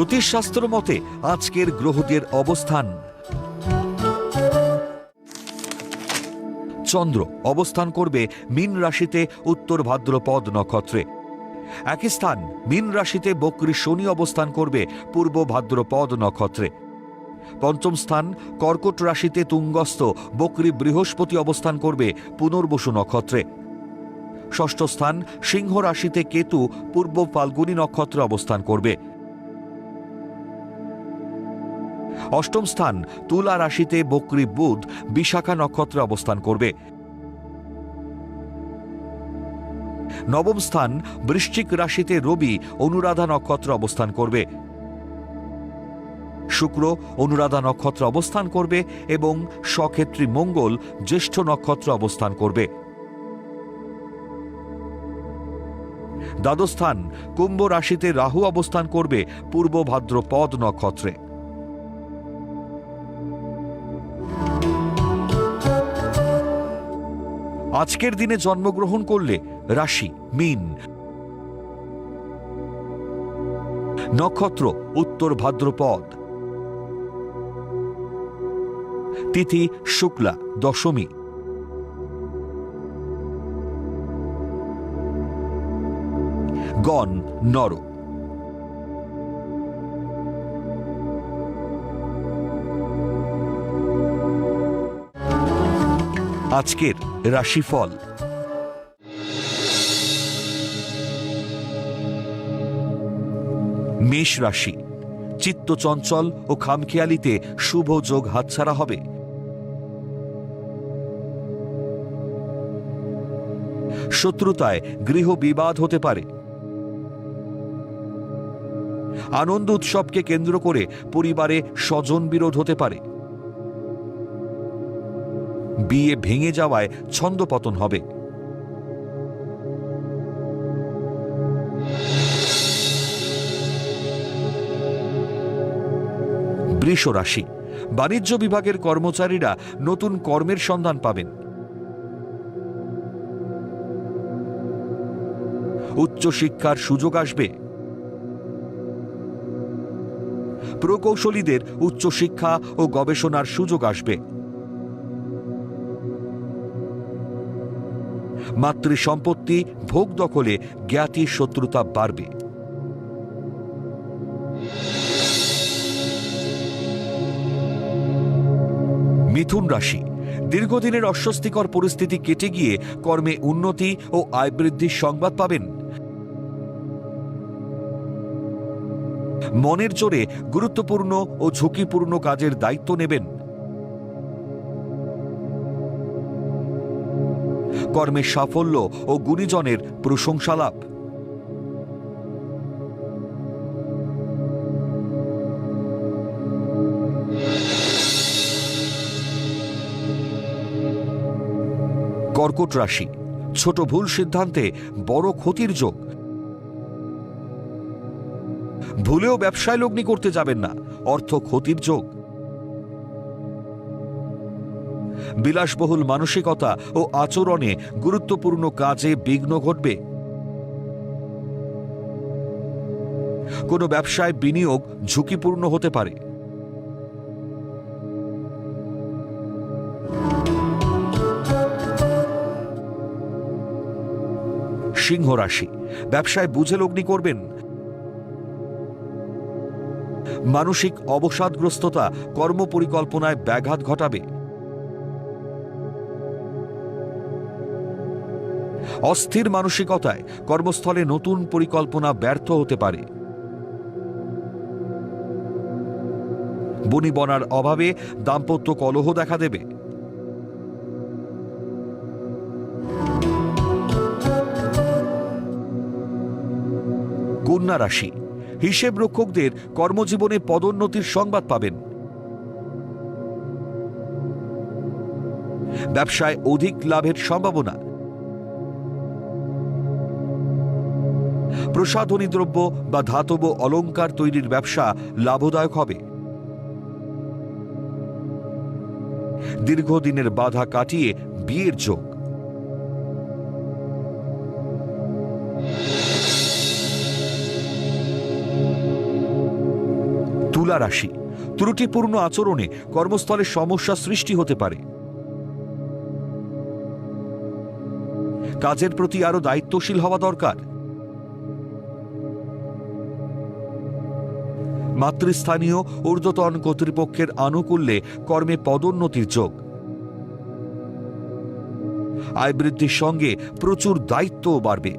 জ্যোতিষশাস্ত্র মতে আজকের গ্রহদের অবস্থান। চন্দ্র অবস্থান করবে মীন রাশিতে উত্তর ভাদ্রপদ নক্ষত্রে। একই স্থান, মীন রাশিতে বক্রী শনি অবস্থান করবে পূর্ব ভাদ্রপদ নক্ষত্রে। পঞ্চম স্থান, কর্কট রাশিতে তুঙ্গস্থ বক্রী বৃহস্পতি অবস্থান করবে পুনর্বসু নক্ষত্রে। ষষ্ঠ স্থান, সিংহ রাশিতে কেতু পূর্ব ফাল্গুনী নক্ষত্রে অবস্থান করবে। অষ্টম স্থান তুলা রাশিতে বক্রী বুধ বিশাখা নক্ষত্রে অবস্থান করবে। নবম স্থান বৃশ্চিক রাশিতে রবি অনুরাধা নক্ষত্রে অবস্থান করবে। শুক্র অনুরাধা নক্ষত্রে অবস্থান করবে এবং সক্ষেত্রী মঙ্গল জ্যেষ্ঠ নক্ষত্রে অবস্থান করবে। দ্বাদস্থান কুম্ভ রাশিতে রাহু অবস্থান করবে পূর্ব ভাদ্রপদ নক্ষত্রে। আজকের দিনে জন্মগ্রহণ করলে রাশি মিন। নক্ষত্র উত্তর ভাদ্রপদ। তিথি শুক্লা দশমী। গণ নর আজকের রাশিফল। মেষ রাশি, চিত্ত চঞ্চল ও খামখেয়ালিতে শুভ যোগ হাতছাড়া হবে। শত্রুতায় গৃহ বিবাদ হতে পারে। আনন্দ উৎসবকে কেন্দ্র করে পরিবারে স্বজন বিরোধ হতে পারে। বিয়ে ভেঙে যাওয়ায় ছন্দপতন হবে। বৃষ রাশি, বাণিজ্য বিভাগের কর্মচারীরা নতুন কর্মের সন্ধান পাবেন। উচ্চশিক্ষার সুযোগ আসবে। প্রকৌশলীদের উচ্চশিক্ষা ও গবেষণার সুযোগ আসবে। মাতৃ সম্পত্তি ভোগ দখলে জ্ঞাতি শত্রুতা বাড়বে। মিথুন রাশি, দীর্ঘদিনের অস্বস্তিকর পরিস্থিতি কেটে গিয়ে কর্মে উন্নতি ও আয় বৃদ্ধির সংবাদ পাবেন। মনের জোরে গুরুত্বপূর্ণ ও ঝুঁকিপূর্ণ কাজের দায়িত্ব নেবেন। কর্মের সাফল্য ও গুণীজনের প্রশংসা লাভ। কর্কট রাশি, ছোট ভুল সিদ্ধান্তে বড় ক্ষতির যোগ। ভুলেও ব্যবসায় লগ্নি করতে যাবেন না, অর্থ ক্ষতির যোগ। বিলাসবহুল মানসিকতা ও আচরণে গুরুত্বপূর্ণ কাজে বিঘ্ন ঘটবে। কোনো ব্যবসায় বিনিয়োগ ঝুঁকিপূর্ণ হতে পারে। সিংহ রাশি, ব্যবসায় বুঝে লগ্নি করবেন। মানসিক অবসাদগ্রস্ততা কর্মপরিকল্পনায় ব্যাঘাত ঘটাবে। অস্থির মানসিকতায় কর্মস্থলে নতুন পরিকল্পনা ব্যর্থ হতে পারে। বনিবনার অভাবে দাম্পত্য কলহ দেখা দেবে। কন্যা রাশি, হিসেব রক্ষকদের কর্মজীবনে পদোন্নতির সংবাদ পাবেন। ব্যবসায় অধিক লাভের সম্ভাবনা প্রসাধনী দ্রব্য বা ধাতব অলংকার তৈরির ব্যবসা লাভদায়ক হবে। দীর্ঘদিনের বাধা কাটিয়ে বিয়ের যোগ। তুলা রাশি ত্রুটিপূর্ণ আচরণে কর্মস্থলে সমস্যা সৃষ্টি হতে পারে। কাজের প্রতি আরও দায়িত্বশীল হওয়া দরকার। মাতৃস্থানীয় ঊর্ধ্বতন কর্তৃপক্ষের আনুকূল্যে কর্মে পদোন্নতির যোগ। আয় বৃদ্ধির সঙ্গে প্রচুর দায়িত্বও বাড়বে।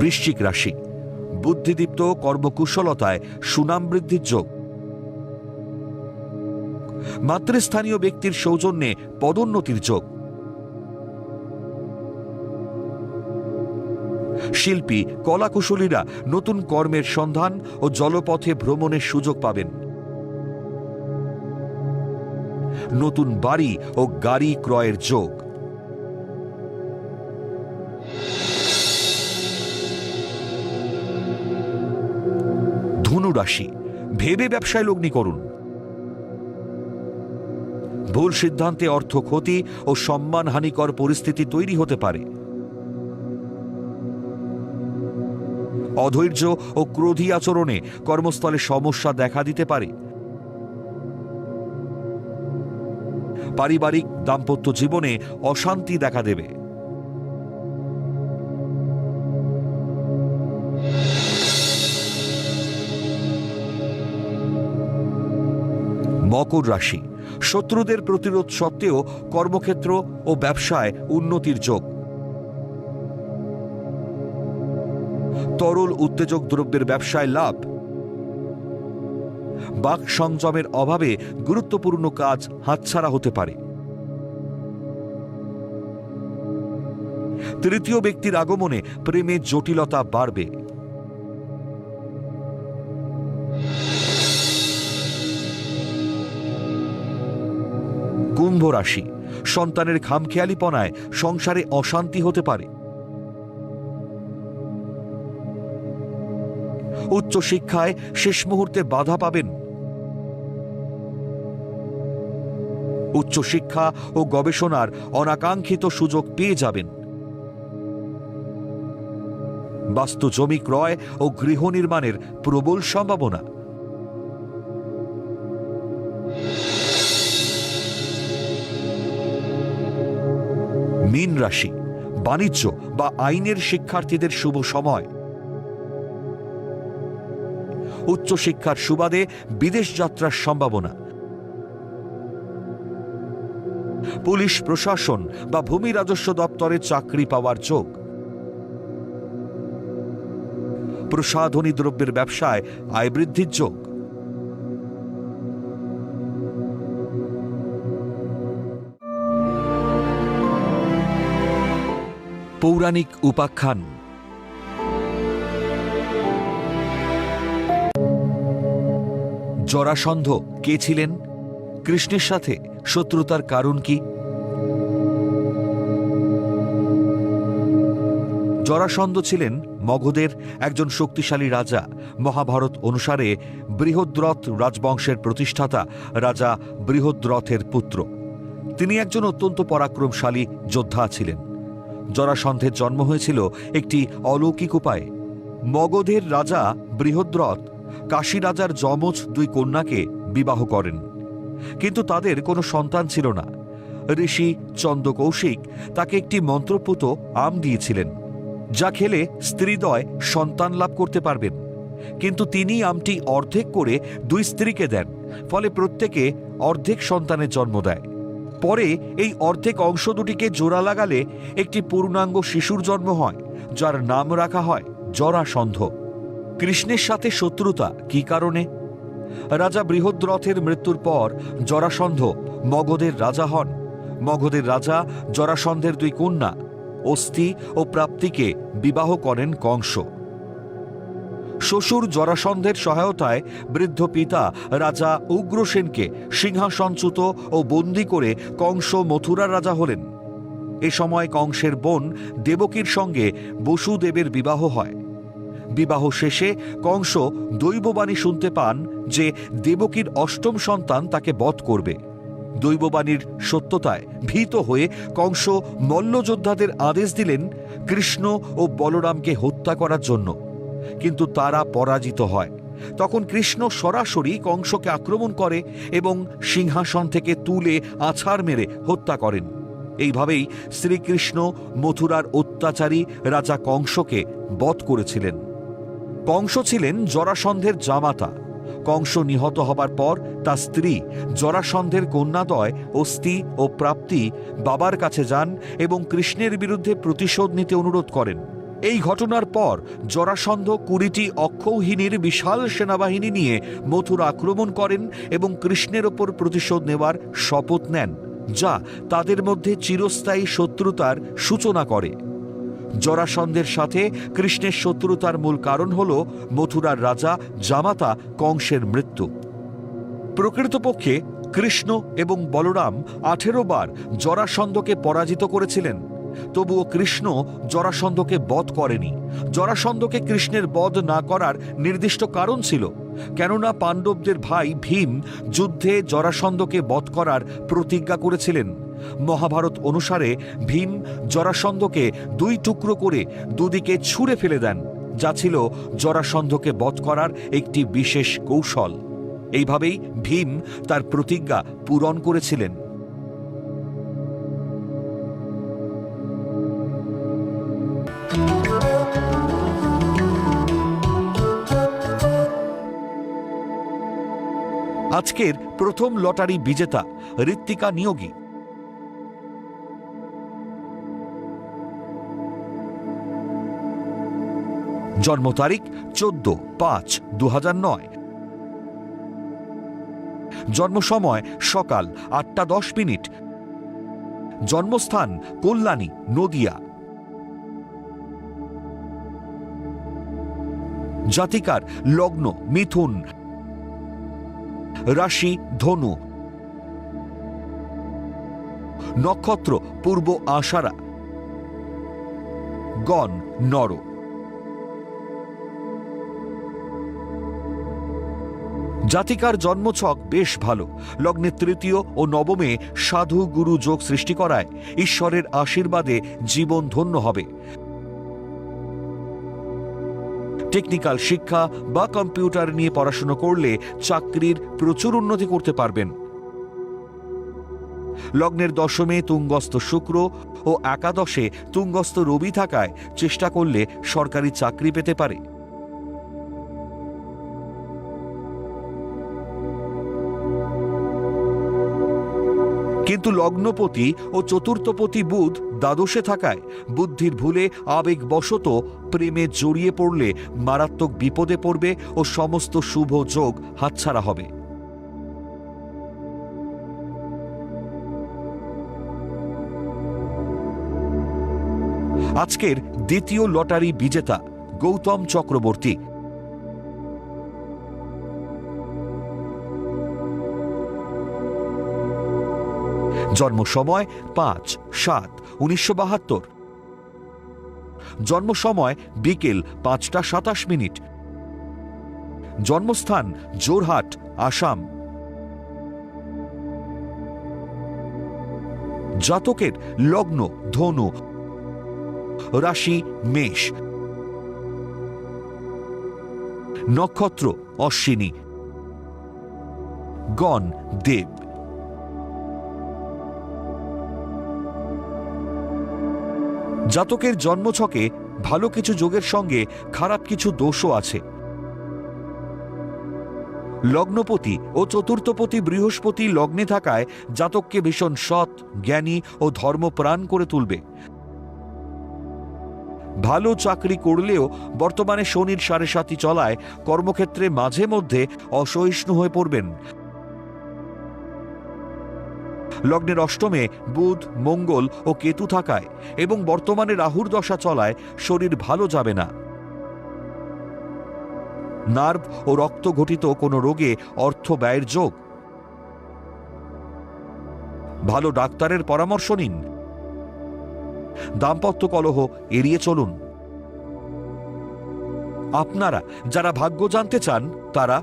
বৃশ্চিক রাশি, বুদ্ধিদীপ্ত কর্মকুশলতায় সুনাম বৃদ্ধির যোগ। মাতৃস্থানীয় ব্যক্তির সৌজন্যে পদোন্নতির যোগ। শিল্পী, কলাকুশলীরা নতুন কর্মের সন্ধান ও জলপথে ভ্রমণের সুযোগ পাবেন। নতুন বাড়ি ও গাড়ি ক্রয়ের যোগ। ধনু রাশি ভেবে ব্যবসায় লগ্নি করুন। ভুল সিদ্ধান্তে অর্থ ক্ষতি ও সম্মানহানিকর পরিস্থিতি তৈরি হতে পারে। অধৈর্য ও ক্রোধী আচরণে কর্মস্থলে সমস্যা দেখা দিতে পারে। পারিবারিক দাম্পত্য জীবনে অশান্তি দেখা দেবে। মকর রাশি, শত্রুদের প্রতিরোধ সত্ত্বেও কর্মক্ষেত্র ও ব্যবসায় উন্নতির যোগ। তরল উত্তেজক দ্রব্যের ব্যবসায় লাভ। বাক সংযমের অভাবে গুরুত্বপূর্ণ কাজ হাতছাড়া হতে পারে। তৃতীয় ব্যক্তির আগমনে প্রেমের জটিলতা বাড়বে। কুম্ভ রাশি। সন্তানের খামখেয়ালিপনায় সংসারে অশান্তি হতে পারে। উচ্চশিক্ষায় শেষ মুহূর্তে বাধা পাবেন। উচ্চশিক্ষা ও গবেষণার অনাকাঙ্ক্ষিত সুযোগ পেয়ে যাবেন। বাস্তু জমি ক্রয় ও গৃহ নির্মাণের প্রবল সম্ভাবনা। মীন রাশি, বাণিজ্য বা আইনের শিক্ষার্থীদের শুভ সময়। উচ্চশিক্ষার সুবাদে বিদেশ যাত্রার সম্ভাবনা। পুলিশ প্রশাসন বা ভূমি রাজস্ব দপ্তরে চাকরি পাওয়ার যোগ। প্রসাধনী দ্রব্যের ব্যবসায় আয় বৃদ্ধির যোগ। পৌরাণিক উপাখ্যান জরাসন্ধ কে ছিলেন? কৃষ্ণের সাথে শত্রুতার কারণ কি? জরাসন্ধ ছিলেন মগধের একজন শক্তিশালী রাজা। মহাভারত অনুসারে বৃহদ্রথ রাজবংশের প্রতিষ্ঠাতা রাজা বৃহদ্রথের পুত্র। তিনি একজন অত্যন্ত পরাক্রমশালী যোদ্ধা ছিলেন। জরাসন্ধের জন্ম হয়েছিল একটি অলৌকিক উপায়ে। মগধের রাজা বৃহদ্রথ কাশী রাজার যমজ দুই কন্যাকে বিবাহ করেন। কিন্তু তাদের কোনো সন্তান ছিল না। ঋষি চন্দ্র কৌশিক তাকে একটি মন্ত্রপুত আম দিয়েছিলেন, যা খেলে স্ত্রীদয় সন্তান লাভ করতে পারবেন। কিন্তু তিনি আমটি অর্ধেক করে দুই স্ত্রীকে দেন, ফলে প্রত্যেকে অর্ধেক সন্তানের জন্ম দেয়। পরে এই অর্ধেক অংশ দুটিকে জোড়া লাগালে একটি পূর্ণাঙ্গ শিশুর জন্ম হয়, যার নাম রাখা হয় জরাসন্ধ। কৃষ্ণের সাথে শত্রুতা কি কারণে? রাজা বৃহদ্রথের মৃত্যুর পর জরাসন্ধ মগধের রাজা হন। মগধের রাজা জরাসন্ধের দুই কন্যা, অস্থি ও প্রাপ্তিকে বিবাহ করেন কংস। শ্বশুর জরাসন্ধের সহায়তায় বৃদ্ধ পিতা রাজা উগ্রসেনকে সিংহাসনচ্যুত ও বন্দী করে কংস মথুরার রাজা হলেন। এ সময় কংসের বোন দেবকীর সঙ্গে বসুদেবের বিবাহ হয়। বিবাহ শেষে কংস দৈববাণী শুনতে পান যে দেবকীর অষ্টম সন্তান তাকে বধ করবে। দৈববাণীর সত্যতায় ভীত হয়ে কংস মল্লযোদ্ধাদের আদেশ দিলেন কৃষ্ণ ও বলরামকে হত্যা করার জন্য। কিন্তু তারা পরাজিত হয়। তখন কৃষ্ণ সরাসরি কংসকে আক্রমণ করে এবং সিংহাসন থেকে তুলে আছাড় মেরে হত্যা করেন। এইভাবেই শ্রীকৃষ্ণ মথুরার অত্যাচারী রাজা কংসকে বধ করেছিলেন। কংস ছিলেন জরাসন্ধের জামাতা। কংস নিহত হবার পর তার স্ত্রী জরাসন্ধের কন্যাদয় অস্থি ও প্রাপ্তি বাবার কাছে যান এবং কৃষ্ণের বিরুদ্ধে প্রতিশোধ নিতে অনুরোধ করেন। এই ঘটনার পর জরাসন্ধ কুড়িটি অক্ষৌহিনীর বিশাল সেনাবাহিনী নিয়ে মথুর আক্রমণ করেন এবং কৃষ্ণের ওপর প্রতিশোধ নেওয়ার শপথ নেন, যা তাদের মধ্যে চিরস্থায়ী শত্রুতার সূচনা করে। জরাসন্ধের সাথে কৃষ্ণের শত্রুতার মূল কারণ হল মথুরার রাজা জামাতা কংসের মৃত্যু। প্রকৃতপক্ষে কৃষ্ণ এবং বলরাম আঠেরো বার জরাসন্ধকে পরাজিত করেছিলেন, তবুও কৃষ্ণ জরাসন্ধকে বধ করেনি। জরাসন্ধকে কৃষ্ণের বধ না করার নির্দিষ্ট কারণ ছিল, কেননা পাণ্ডবদের ভাই ভীম যুদ্ধে জরাসন্ধকে বধ করার প্রতিজ্ঞা করেছিলেন। মহাভারত অনুসারে ভীম জরাসন্ধকে দুই টুকরো করে দুদিকে ছুঁড়ে ফেলে দেন, যা ছিল জরাসন্ধকে বধ করার একটি বিশেষ কৌশল। এইভাবেই ভীম তার প্রতিজ্ঞা পূরণ করেছিলেন। আজকের প্রথম লটারি বিজেতা ঋত্বিকা নিয়োগী। জন্ম তারিখ চোদ্দ পাঁচ দু নয়। জন্ম সময় সকাল আটটা দশ মিনিট। জন্মস্থান কল্যাণী, নদিয়া। জাতিকার লগ্ন মিথুন। রাশি ধনু। নক্ষত্র পূর্ব আষাঢ়া। গণ নর জাতিকার জন্মছক বেশ ভালো। লগ্নে তৃতীয় ও নবমে সাধু গুরু যোগ সৃষ্টি করায় ঈশ্বরের আশীর্বাদে জীবন ধন্য হবে। টেকনিক্যাল শিক্ষা বা কম্পিউটার নিয়ে পড়াশুনো করলে চাকরির প্রচুর উন্নতি করতে পারবেন। লগ্নের দশমে তুঙ্গস্থ শুক্র ও একাদশে তুঙ্গস্থ রবি থাকায় চেষ্টা করলে সরকারি চাকরি পেতে পারে। কিন্তু লগ্নপতি ও চতুর্থপতি বুধ দ্বাদশে থাকায় বুদ্ধির ভুলে আবেগবশত প্রেমে জড়িয়ে পড়লে মারাত্মক বিপদে পড়বে ও সমস্ত শুভ যোগ হাতছাড়া হবে। আজকের দ্বিতীয় লটারি বিজেতা গৌতম চক্রবর্তী জন্ম সময় পাঁচ, সাত, উনিশশো জন্ম সময় বিকেল পাঁচটা সাতাশ মিনিট। জন্মস্থান জোরহাট আসাম। জাতকের লগ্ন, ধনু। রাশি, মেষ। নক্ষত্র, অশ্বিনী। গণ, দেব। জাতকের জন্মছকে ভালো কিছু যোগের সঙ্গে খারাপ কিছু দোষও আছে। লগ্নপতি ও চতুর্থপতি বৃহস্পতি লগ্নে থাকায় জাতককে ভীষণ সৎ, জ্ঞানী ও ধর্মপ্রাণ করে তুলবে। ভালো চাকরি করলেও বর্তমানে শনির সাড়ে সাতি চলায় কর্মক্ষেত্রে মাঝে মধ্যে অসহিষ্ণু হয়ে পড়বেন। লগ্নের অষ্টমে বুধ, মঙ্গল ও কেতু থাকায় এবং বর্তমানে রাহুর দশা চলায় শরীর ভালো যাবে না। নার্ভ ও রক্ত ঘটিত কোনো রোগে অর্থ ব্যয়ের যোগ। ভালো ডাক্তারের পরামর্শ নিন। দাম্পত্য কলহ এড়িয়ে চলুন। আপনারা যারা ভাগ্য জানতে চান, তারা